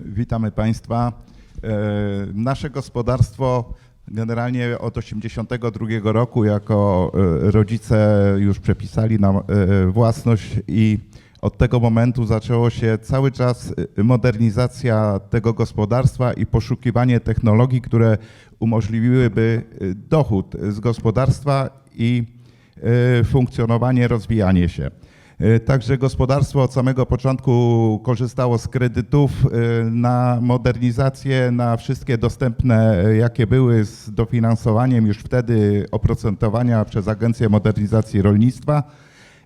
Witamy Państwa. E, Nasze gospodarstwo generalnie od 1982 roku jako e, rodzice już przepisali nam e, własność i od tego momentu zaczęło się cały czas modernizacja tego gospodarstwa i poszukiwanie technologii, które umożliwiłyby dochód z gospodarstwa i funkcjonowanie, rozwijanie się. E, Także gospodarstwo od samego początku korzystało z kredytów e, na modernizację, na wszystkie dostępne, e, jakie były z dofinansowaniem już wtedy oprocentowania przez Agencję Modernizacji Rolnictwa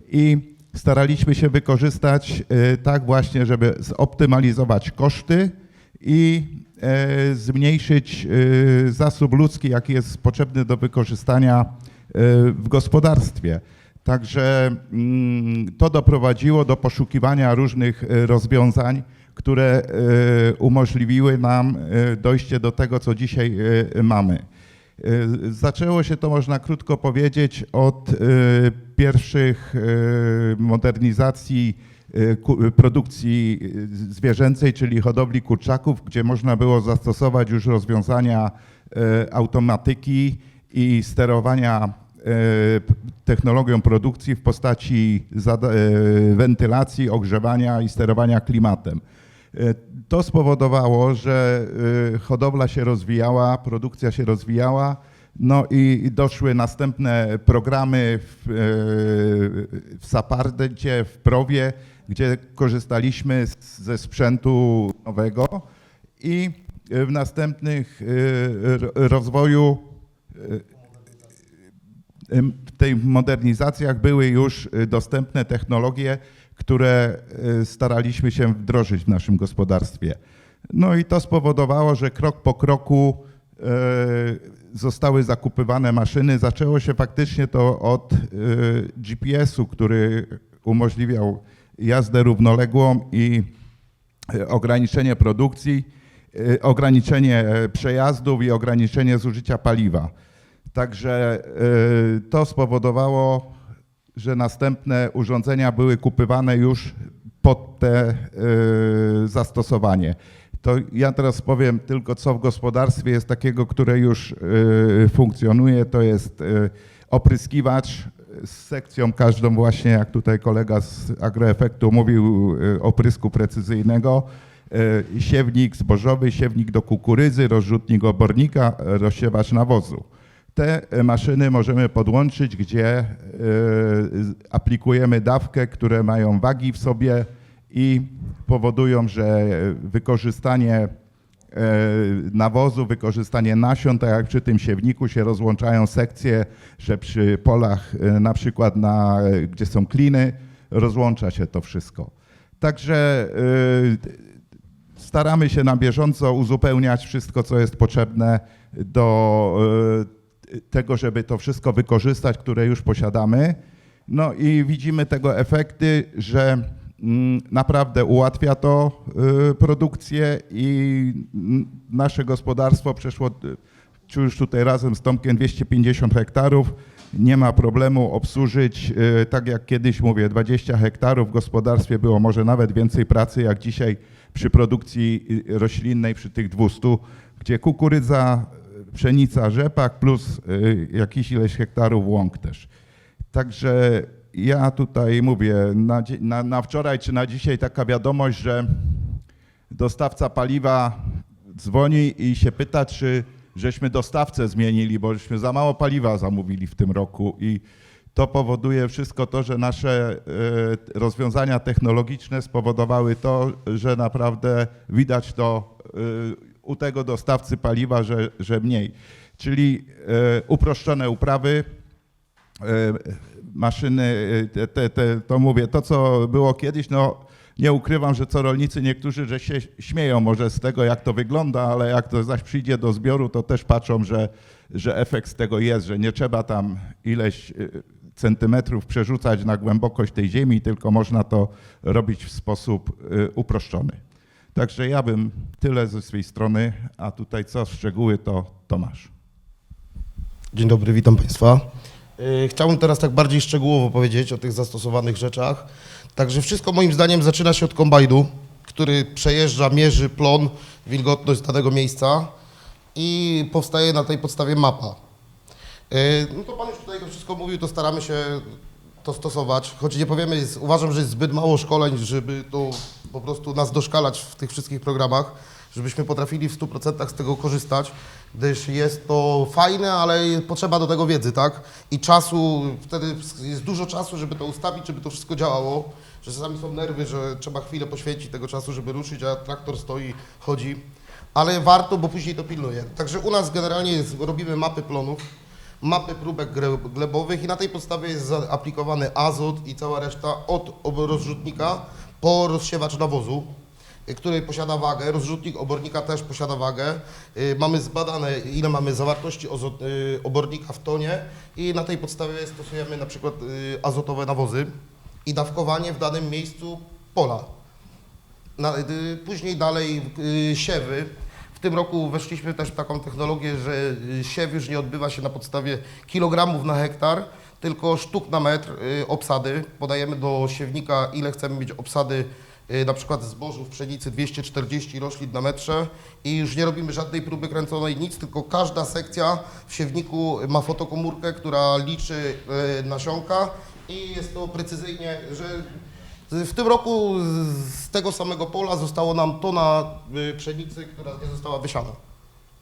i staraliśmy się wykorzystać tak właśnie, żeby zoptymalizować koszty i zmniejszyć zasób ludzki, jaki jest potrzebny do wykorzystania w gospodarstwie. Także mm, to doprowadziło do poszukiwania różnych e, rozwiązań, które e, umożliwiły nam e, dojście do tego, co dzisiaj mamy. Zaczęło się to, można krótko powiedzieć, od pierwszych modernizacji produkcji zwierzęcej, czyli hodowli kurczaków, gdzie można było zastosować już rozwiązania automatyki i sterowania technologią produkcji w postaci e, wentylacji, ogrzewania i sterowania klimatem. E, To spowodowało, że e, hodowla się rozwijała, produkcja się rozwijała, no i doszły następne programy w, e, w Sapardzie, w Prowie, gdzie korzystaliśmy ze sprzętu nowego i e, w następnych e, ro- rozwoju w tej modernizacjach były już y, dostępne technologie, które y, staraliśmy się wdrożyć w naszym gospodarstwie. No i to spowodowało, że krok po kroku e, zostały zakupywane maszyny. Zaczęło się faktycznie to od GPS-u, który umożliwiał jazdę równoległą i ograniczenie produkcji, ograniczenie e, przejazdów i ograniczenie zużycia paliwa. Także e, to spowodowało, że następne urządzenia były kupywane już pod te e, zastosowanie. To ja teraz powiem tylko, co w gospodarstwie jest takiego, które już e, funkcjonuje. To jest opryskiwacz z sekcją każdą właśnie, jak tutaj kolega z Agroefektu mówił, oprysku precyzyjnego. Siewnik zbożowy, siewnik do kukurydzy, rozrzutnik obornika, rozsiewacz nawozu. Te e, maszyny możemy podłączyć, gdzie e, aplikujemy dawkę, które mają wagi w sobie i powodują, że wykorzystanie e, nawozu, wykorzystanie nasion, tak jak przy tym siewniku się rozłączają sekcje, że przy polach na przykład, na, gdzie są kliny, rozłącza się to wszystko. Także staramy się na bieżąco uzupełniać wszystko, co jest potrzebne do tego, żeby to wszystko wykorzystać, które już posiadamy. No i widzimy tego efekty, że mm, naprawdę ułatwia to e, produkcję i mm, nasze gospodarstwo przeszło czy już tutaj razem z Tomkiem 250 hektarów. Nie ma problemu obsłużyć, e, tak jak kiedyś mówię, 20 hektarów w gospodarstwie było może nawet więcej pracy jak dzisiaj przy produkcji y, roślinnej przy tych 200, gdzie kukurydza, y, pszenica, rzepak plus y, jakiś ileś hektarów łąk też. Także ja tutaj mówię, na, na, na wczoraj czy na dzisiaj taka wiadomość, że dostawca paliwa dzwoni i się pyta, czy żeśmy dostawcę zmienili, bo żeśmy za mało paliwa zamówili w tym roku i to powoduje wszystko to, że nasze e, rozwiązania technologiczne spowodowały to, że naprawdę widać to e, u tego dostawcy paliwa, że, że mniej. Czyli e, uproszczone uprawy, e, maszyny, te, te, te, to mówię, to co było kiedyś, no nie ukrywam, że co rolnicy niektórzy, że się śmieją może z tego, jak to wygląda, ale jak to zaś przyjdzie do zbioru, to też patrzą, że, że efekt z tego jest, że nie trzeba tam ileś e, centymetrów przerzucać na głębokość tej ziemi, tylko można to robić w sposób uproszczony. Także ja bym tyle ze swojej strony, a tutaj co szczegóły to Tomasz. Dzień dobry, witam Państwa. Yy, Chciałbym teraz tak bardziej szczegółowo powiedzieć o tych zastosowanych rzeczach. Także wszystko moim zdaniem zaczyna się od kombajnu. który przejeżdża, mierzy plon, wilgotność danego miejsca i powstaje na tej podstawie mapa. Yy, No to Pan już tutaj to wszystko mówił, to staramy się to stosować, choć nie powiemy, jest, uważam, że jest zbyt mało szkoleń, żeby to po prostu nas doszkalać w tych wszystkich programach, żebyśmy potrafili w 100% z tego korzystać, gdyż jest to fajne, ale potrzeba do tego wiedzy, tak? I czasu, wtedy jest dużo czasu, żeby to ustawić, żeby to wszystko działało, że czasami są nerwy, że trzeba chwilę poświęcić tego czasu, żeby ruszyć, a traktor stoi, chodzi, ale warto, bo później to pilnuje. Także u nas generalnie jest, robimy mapy plonów, mapy próbek glebowych i na tej podstawie jest zaaplikowany azot i cała reszta od rozrzutnika po rozsiewacz nawozu, y, który posiada wagę. Rozrzutnik obornika też posiada wagę. Y, Mamy zbadane, ile mamy zawartości y, obornika w tonie i na tej podstawie stosujemy na przykład azotowe nawozy i dawkowanie w danym miejscu pola. Później dalej siewy. W tym roku weszliśmy też w taką technologię, że siew już nie odbywa się na podstawie kilogramów na hektar, tylko sztuk na metr y, obsady. Podajemy do siewnika, ile chcemy mieć obsady y, na przykład zbożów, pszenicy 240 roślin na metrze i już nie robimy żadnej próby kręconej, nic, tylko każda sekcja w siewniku ma fotokomórkę, która liczy y, nasionka i jest to precyzyjnie, że w tym roku z- tego samego pola zostało nam tona y, pszenicy, która nie została wysiana.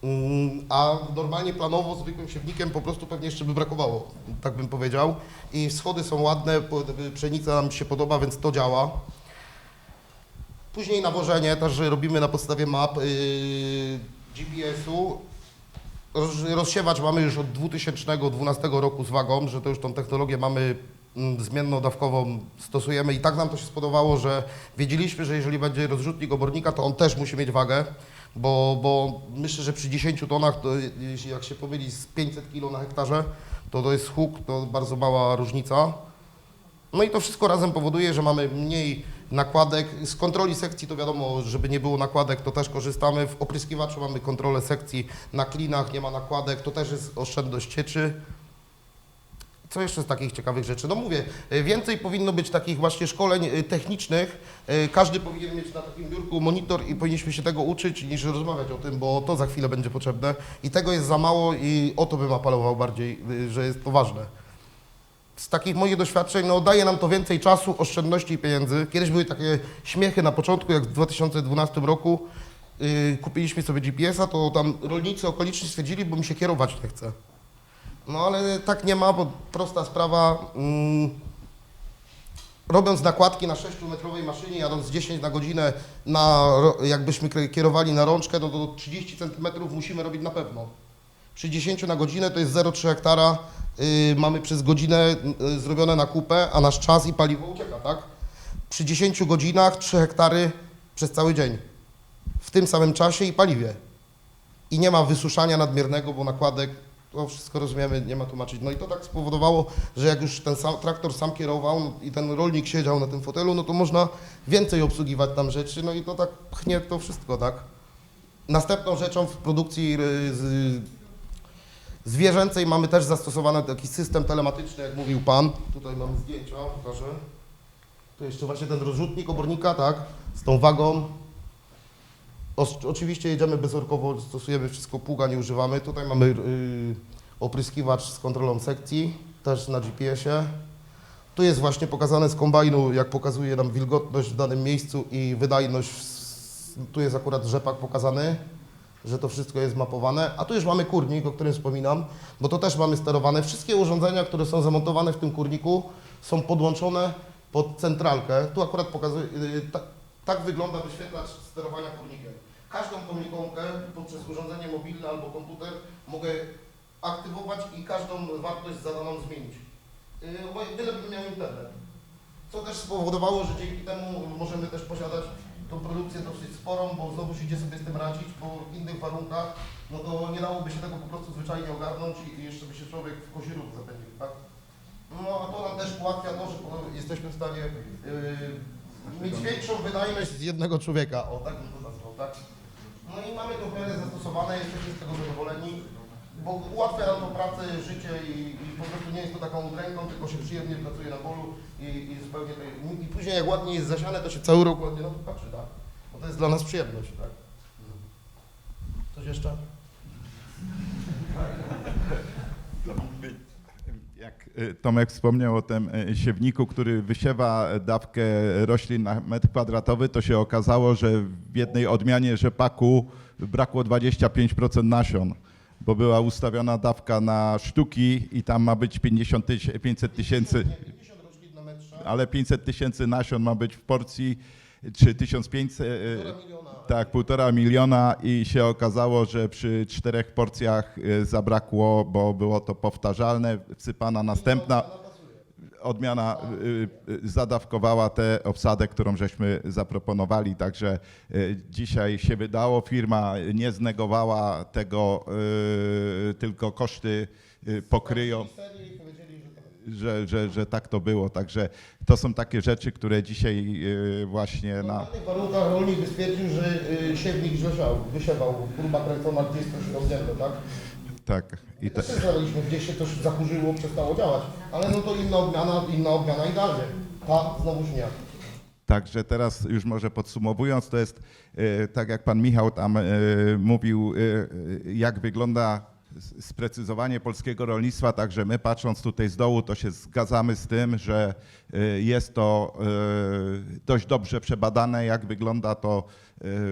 Mm, A normalnie planowo zwykłym siewnikiem po prostu pewnie jeszcze by brakowało, tak bym powiedział. I schody są ładne, y, pszenica nam się podoba, więc to działa. Później nawożenie też robimy na podstawie map yy, GPS-u. Roz, rozsiewacz mamy już od 2012 roku z wagą, że to już tą technologię mamy zmienną dawkową stosujemy i tak nam to się spodobało, że wiedzieliśmy, że jeżeli będzie rozrzutnik obornika, to on też musi mieć wagę, bo, bo myślę, że przy 10 tonach, to jak się pomyli z 500 kg na hektarze, to to jest huk, to bardzo mała różnica. No i to wszystko razem powoduje, że mamy mniej nakładek. Z kontroli sekcji to wiadomo, żeby nie było nakładek, to też korzystamy. W opryskiwaczu mamy kontrolę sekcji na klinach, nie ma nakładek, to też jest oszczędność cieczy. Co jeszcze z takich ciekawych rzeczy? No mówię, y, więcej powinno być takich właśnie szkoleń y, technicznych. Y, Każdy powinien mieć na takim biurku monitor i powinniśmy się tego uczyć niż rozmawiać o tym, bo to za chwilę będzie potrzebne. I tego jest za mało i o to bym apelował bardziej, że jest to ważne z takich moich doświadczeń, no daje nam to więcej czasu, oszczędności i pieniędzy. Kiedyś były takie śmiechy na początku, jak w 2012 roku kupiliśmy sobie GPS-a, to tam rolnicy okoliczni stwierdzili, bo mi się kierować nie chce. No ale tak nie ma, bo prosta sprawa. Mm, robiąc nakładki na 6-metrowej maszynie, jadąc 10 na godzinę, na, jakbyśmy kierowali na rączkę, no to 30 cm musimy robić na pewno. Przy 10 na godzinę to jest 0,3 hektara, y, mamy przez godzinę y, zrobione na kupę, a nasz czas i paliwo ucieka, tak? Przy 10 godzinach 3 hektary przez cały dzień. W tym samym czasie i paliwie. I nie ma wysuszania nadmiernego, bo nakładek, to wszystko rozumiemy, nie ma tłumaczyć. No i to tak spowodowało, że jak już ten sam, traktor sam kierował no i ten rolnik siedział na tym fotelu, no to można więcej obsługiwać tam rzeczy, no i to tak pchnie to wszystko, tak? Następną rzeczą w produkcji y, z, zwierzęcej mamy też zastosowany taki system telematyczny, jak mówił Pan. Tutaj mamy zdjęcia, pokażę. Tu jeszcze właśnie ten rozrzutnik obornika, tak, z tą wagą. Oczywiście jedziemy bezorkowo, stosujemy wszystko, pługa nie używamy. Tutaj mamy y, opryskiwacz z kontrolą sekcji, też na GPS-ie. Tu jest właśnie pokazane z kombajnu, jak pokazuje nam wilgotność w danym miejscu i wydajność. Tu jest akurat rzepak pokazany, że to wszystko jest mapowane. A tu już mamy kurnik, o którym wspominam, bo to też mamy sterowane. Wszystkie urządzenia, które są zamontowane w tym kurniku, są podłączone pod centralkę. Tu akurat pokazuje, tak, tak wygląda wyświetlacz sterowania kurnikiem. Każdą komunikonkę poprzez urządzenie mobilne albo komputer mogę aktywować i każdą wartość zadaną zmienić. Yy, bo Byle bym miał internet. Co też spowodowało, że dzięki temu możemy też posiadać tą produkcję dosyć sporą, bo znowu się idzie sobie z tym radzić, bo w innych warunkach, no to nie dałoby się tego po prostu zwyczajnie ogarnąć i jeszcze by się człowiek w kozirów zapędził, tak? No a to nam też ułatwia to, że jesteśmy w stanie yy, mieć większą wydajność z jednego człowieka, o tak bym to nazwał, tak? No i mamy w miarę zastosowane, jesteśmy z tego zadowoleni, bo ułatwia nam to pracę, życie i, i po prostu nie jest to taką udręką, tylko się przyjemnie pracuje na polu i, i zupełnie to, i później jak ładnie jest zasiane, to się cały rok ładnie na to patrzy, tak? Bo to jest dla nas przyjemność, tak? Coś jeszcze? Y, Tomek wspomniał o tym y, siewniku, który wysiewa dawkę roślin na metr kwadratowy, to się okazało, że w jednej odmianie rzepaku brakło 25% nasion, bo była ustawiona dawka na sztuki i tam ma być 50 tyś, 500 tysięcy, Nie, 50 roślin na metrze, ale 500 tysięcy nasion ma być w porcji, czy 1500, y, półtora miliona. tak, półtora miliona i się okazało, że przy czterech porcjach y, zabrakło, bo było to powtarzalne, wsypana następna odmiana zadawkowała tę obsadę, którą żeśmy zaproponowali, także dzisiaj się wydało, firma nie znegowała tego, tylko koszty pokryją że tak. że, że, tak to było. Także to są takie rzeczy, które dzisiaj y, właśnie W na. normalnych warunkach rolnik by stwierdził, że y, siewnik źle wysiewał, próba kręcona gdzieś coś rozdzielne, tak? Tak. I te, Też znaleźliśmy, gdzieś się coś zakurzyło, przestało działać. Ale no to inna odmiana, inna odmiana idealnie. Ta znowuż nie. Także teraz już może podsumowując, to jest e, tak jak pan Michał tam e, mówił, e, jak wygląda sprecyzowanie polskiego rolnictwa, także my patrząc tutaj z dołu, to się zgadzamy z tym, że e, jest to e, dość dobrze przebadane, jak wygląda to e,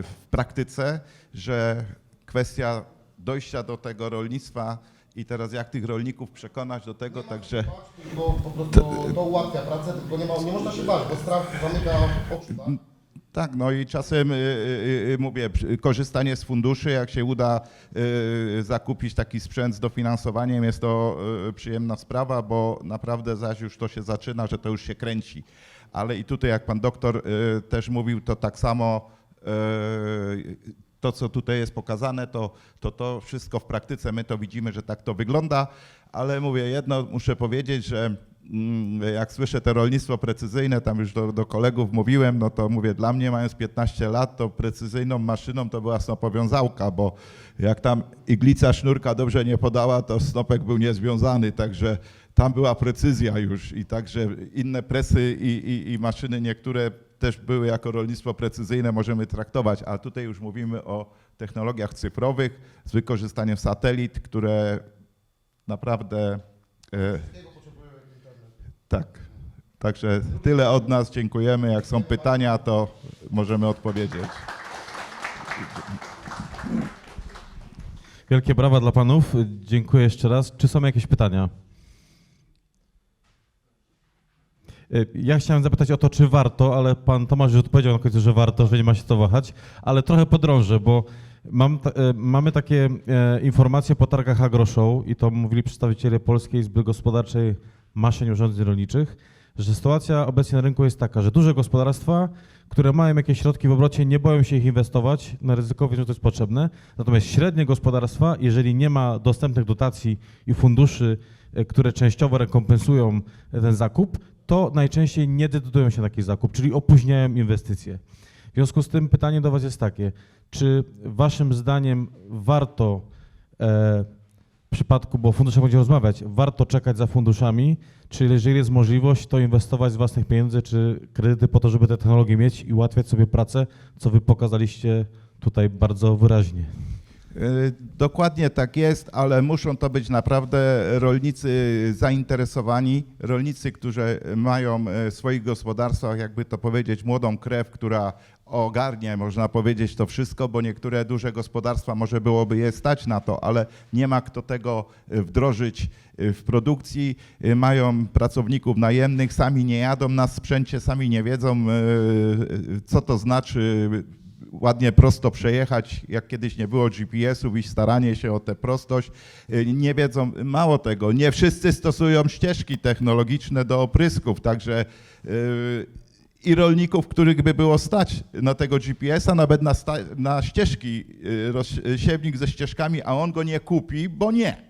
w praktyce, że kwestia dojścia do tego rolnictwa i teraz jak tych rolników przekonać do tego, także... Bo po prostu to ułatwia pracę, tylko nie, ma, nie można się bać, bo strach zamyka oczy. Tak? Tak, no i czasem y, y, y, mówię, korzystanie z funduszy, jak się uda zakupić taki sprzęt z dofinansowaniem, jest to przyjemna sprawa, bo naprawdę zaś już to się zaczyna, że to już się kręci. Ale i tutaj, jak pan doktor też mówił, to tak samo to, co tutaj jest pokazane, to, to to wszystko w praktyce, my to widzimy, że tak to wygląda, ale mówię, jedno muszę powiedzieć, że jak słyszę to rolnictwo precyzyjne, tam już do, do kolegów mówiłem, no to mówię, dla mnie mając 15 lat, to precyzyjną maszyną to była snopowiązałka, bo jak tam iglica sznurka dobrze nie podała, to snopek był niezwiązany, także tam była precyzja już i także inne presy i, i, i maszyny niektóre też były jako rolnictwo precyzyjne, możemy traktować, a tutaj już mówimy o technologiach cyfrowych z wykorzystaniem satelit, które naprawdę e, tak. Także tyle od nas, dziękujemy. Jak są pytania, to możemy odpowiedzieć. Wielkie brawa dla panów. Dziękuję jeszcze raz. Czy są jakieś pytania? Y, Ja chciałem zapytać o to, czy warto, ale pan Tomasz już odpowiedział na końcu, że warto, że nie ma się co wahać, ale trochę podrążę, bo mam, e, mamy takie e, informacje po targach AgroShow i to mówili przedstawiciele Polskiej Izby Gospodarczej Maszyn Urządzeń Rolniczych, że sytuacja obecnie na rynku jest taka, że duże gospodarstwa, które mają jakieś środki w obrocie, nie boją się ich inwestować na ryzyko, wiedzą, że to jest potrzebne. Natomiast średnie gospodarstwa, jeżeli nie ma dostępnych dotacji i funduszy, e, które częściowo rekompensują e, ten zakup, to najczęściej nie decydują się na taki zakup, czyli opóźniają inwestycje. W związku z tym pytanie do Was jest takie, czy Waszym zdaniem warto e, przypadku, bo o funduszach będziemy rozmawiać, warto czekać za funduszami, czy jeżeli jest możliwość, to inwestować z własnych pieniędzy, czy kredyty po to, żeby te technologie mieć i ułatwiać sobie pracę, co Wy pokazaliście tutaj bardzo wyraźnie. Y, Dokładnie tak jest, ale muszą to być naprawdę rolnicy zainteresowani, rolnicy, którzy mają e, w swoich gospodarstwach, jakby to powiedzieć, młodą krew, która ogarnie, można powiedzieć, to wszystko, bo niektóre duże gospodarstwa może byłoby je stać na to, ale nie ma kto tego e, wdrożyć e, w produkcji. E, Mają pracowników najemnych, sami nie jadą na sprzęcie, sami nie wiedzą, co to znaczy ładnie prosto przejechać, jak kiedyś nie było GPS-ów i staranie się o tę prostość. Y, Nie wiedzą, mało tego, nie wszyscy stosują ścieżki technologiczne do oprysków, także y, i rolników, których by było stać na tego GPS-a, nawet na, na ścieżki, y, siewnik ze ścieżkami, a on go nie kupi, bo nie.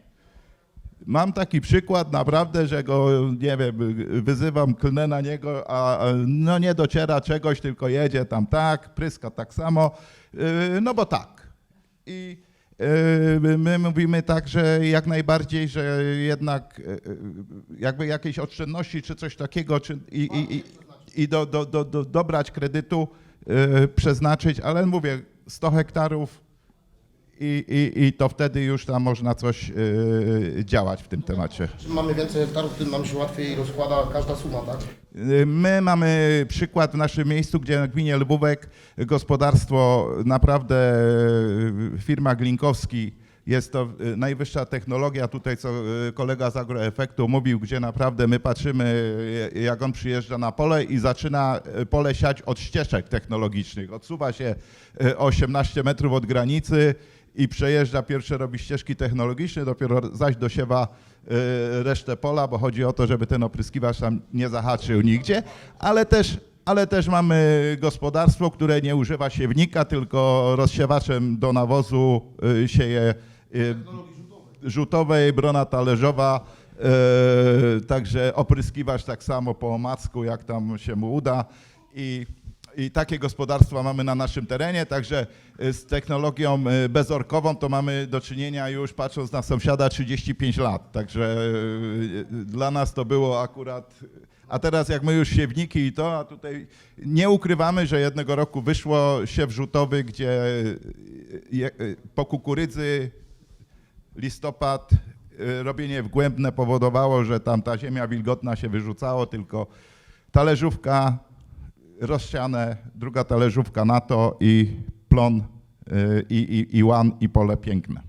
Mam taki przykład naprawdę, że go, nie wiem, wyzywam, klnę na niego, a a no nie dociera czegoś, tylko jedzie tam tak, pryska tak samo, yy, no bo tak. I yy, my mówimy tak, że jak najbardziej, że jednak yy, jakby jakieś oszczędności czy coś takiego, czy, i, i, i, i do, do, do, do, dobrać kredytu, y, przeznaczyć, ale mówię, 100 hektarów i, i, i to wtedy już tam można coś y, działać w tym temacie. Czym mamy więcej hektarów, tym nam się łatwiej rozkłada każda suma, tak? Y, My mamy przykład w naszym miejscu, gdzie na gminie Lubówek gospodarstwo naprawdę y, firma Glinkowski jest to y, najwyższa technologia tutaj, co y, kolega z Agroefektu mówił, gdzie naprawdę my patrzymy, y, jak on przyjeżdża na pole i zaczyna pole siać od ścieżek technologicznych. Odsuwa się y, 18 metrów od granicy i przejeżdża, pierwsze robi ścieżki technologiczne, dopiero zaś dosiewa resztę pola, bo chodzi o to, żeby ten opryskiwacz tam nie zahaczył nigdzie, ale też, ale też mamy gospodarstwo, które nie używa siewnika, tylko rozsiewaczem do nawozu sieje rzutowej, brona talerzowa, y, także opryskiwacz tak samo po omacku, jak tam się mu uda i i takie gospodarstwa mamy na naszym terenie, także y, z technologią y, bezorkową to mamy do czynienia już patrząc na sąsiada 35 lat. Także dla nas to było akurat. A teraz jak my już siewniki i to, a tutaj nie ukrywamy, że jednego roku wyszło siew rzutowy, gdzie po kukurydzy listopad, y, robienie wgłębne powodowało, że tam ta ziemia wilgotna się wyrzucało, tylko talerzówka rozsiane, druga talerzówka na to i plon y, i, i, i łan i pole piękne.